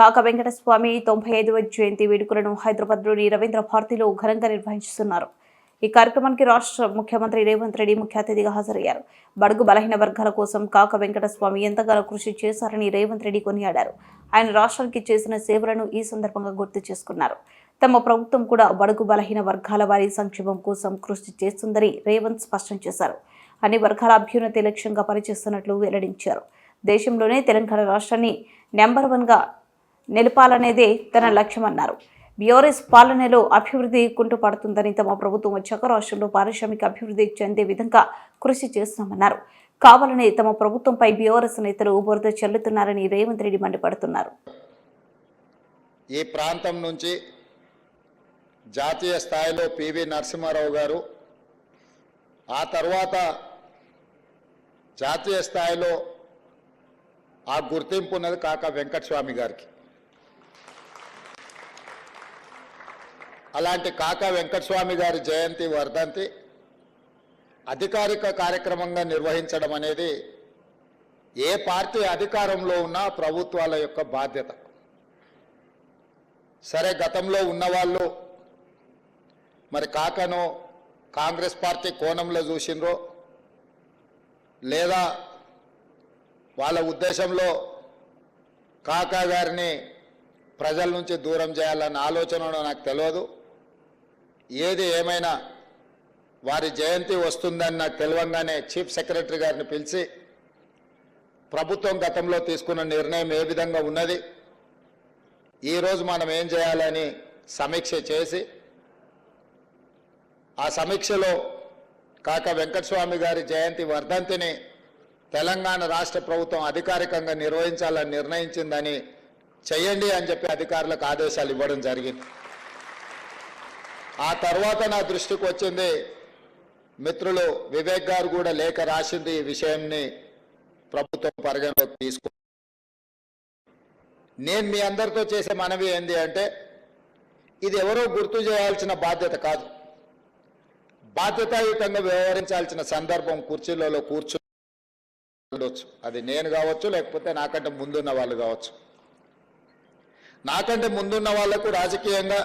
కాక వెంకటస్వామి తొంభై ఐదవ జయంతి వేడుకలను హైదరాబాద్లోని రవీంద్ర భారతిలో ఘనంగా నిర్వహిస్తున్నారు. ఈ కార్యక్రమానికి రాష్ట్ర ముఖ్యమంత్రి రేవంత్ రెడ్డి ముఖ్య అతిథిగా హాజరయ్యారు. బడుగు బలహీన వర్గాల కోసం కాక వెంకటస్వామి ఎంతగానో కృషి చేశారని రేవంత్ రెడ్డి కొనియాడారు. ఆయన రాష్ట్రానికి చేసిన సేవలను ఈ సందర్భంగా గుర్తు చేసుకున్నారు. తమ ప్రభుత్వం కూడా బడుగు బలహీన వర్గాల వారి సంక్షేమం కోసం కృషి చేస్తుందని రేవంత్ స్పష్టం చేశారు. అన్ని వర్గాల అభ్యున్నతి లక్ష్యంగా పనిచేస్తున్నట్లు వెల్లడించారు. దేశంలోనే తెలంగాణ రాష్ట్రాన్ని నెంబర్ వన్గా నిలపాలనేదే తన లక్ష్యమన్నారు. బీఆర్ఎస్ పాలనలో అభివృద్ధి కుంటుపడుతుందని తమ ప్రభుత్వం వచ్చాక రాష్ట్రంలో పారిశ్రామిక అభివృద్ధి చెందే విధంగా కృషి చేస్తామన్నారు. కావాలని తమ ప్రభుత్వంపై బీఆర్ఎస్ నేతలు బురద చెల్లుతున్నారని రేవంత్ రెడ్డి మండిపడుతున్నారు. ఈ ప్రాంతం నుంచి జాతీయ స్థాయిలో పివి నరసింహారావు గారు ఆ తర్వాత జాతీయ స్థాయిలో ఆ గుర్తింపు ఉన్నది కాక వెంకటస్వామి గారికి. అలాంటి కాకా వెంకటస్వామి గారి జయంతి వర్ధంతి అధికారిక కార్యక్రమంగా నిర్వహించడం అనేది ఏ పార్టీ అధికారంలో ఉన్నా ప్రభుత్వాల యొక్క బాధ్యత. సరే గతంలో ఉన్నవాళ్ళు మరి కాకను కాంగ్రెస్ పార్టీ కోణంలో చూసిండ్రో? లేదా వాళ్ళ ఉద్దేశంలో కాకా గారిని ప్రజల నుంచి దూరం చేయాలన్న ఆలోచన నాకు తెలియదు. ఏది ఏమైనా వారి జయంతి వస్తుందని నాకు తెలియంగానే చీఫ్ సెక్రటరీ గారిని పిలిచి ప్రభుత్వం గతంలో తీసుకున్న నిర్ణయం ఏ విధంగా ఉన్నది? ఈరోజు మనం ఏం చేయాలని సమీక్ష చేసి ఆ సమీక్షలో కాక వెంకటస్వామి గారి జయంతి వర్ధంతిని తెలంగాణ రాష్ట్ర ప్రభుత్వం అధికారికంగా నిర్వహించాలని నిర్ణయించిందని చేయండి అని చెప్పి అధికారులకు ఆదేశాలు ఇవ్వడం జరిగింది. ఆ తర్వాత నా దృష్టికి వచ్చింది మిత్రులు వివేక్ గారు కూడా లేఖ రాసింది ఈ విషయాన్ని ప్రభుత్వం పరిగణలోకి తీసుకో నేను మీ అందరితో చేసే మనవి ఏంది అంటే ఇది ఎవరో గుర్తు చేయాల్సిన బాధ్యత కాదు. బాధ్యతాయుతంగా వ్యవహరించాల్సిన సందర్భం కుర్చీలలో కూర్చో అది నేను కావచ్చు లేకపోతే నాకంటే ముందున్న వాళ్ళు కావచ్చు. నాకంటే ముందున్న వాళ్ళకు రాజకీయంగా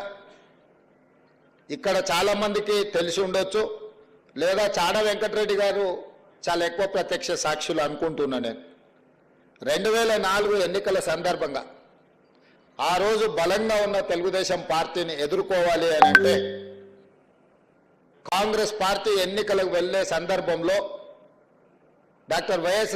ఇక్కడ చాలామందికి తెలిసి ఉండొచ్చు. లేదా చాడ వెంకటరెడ్డి గారు చాలా ఎక్కువ ప్రత్యక్ష సాక్షులు అనుకుంటున్నా నేను. రెండు వేల నాలుగు ఎన్నికల సందర్భంగా ఆ రోజు బలంగా ఉన్న తెలుగుదేశం పార్టీని ఎదుర్కోవాలి అని అంటే కాంగ్రెస్ పార్టీ ఎన్నికలకు వెళ్ళే సందర్భంలో డాక్టర్ వైఎస్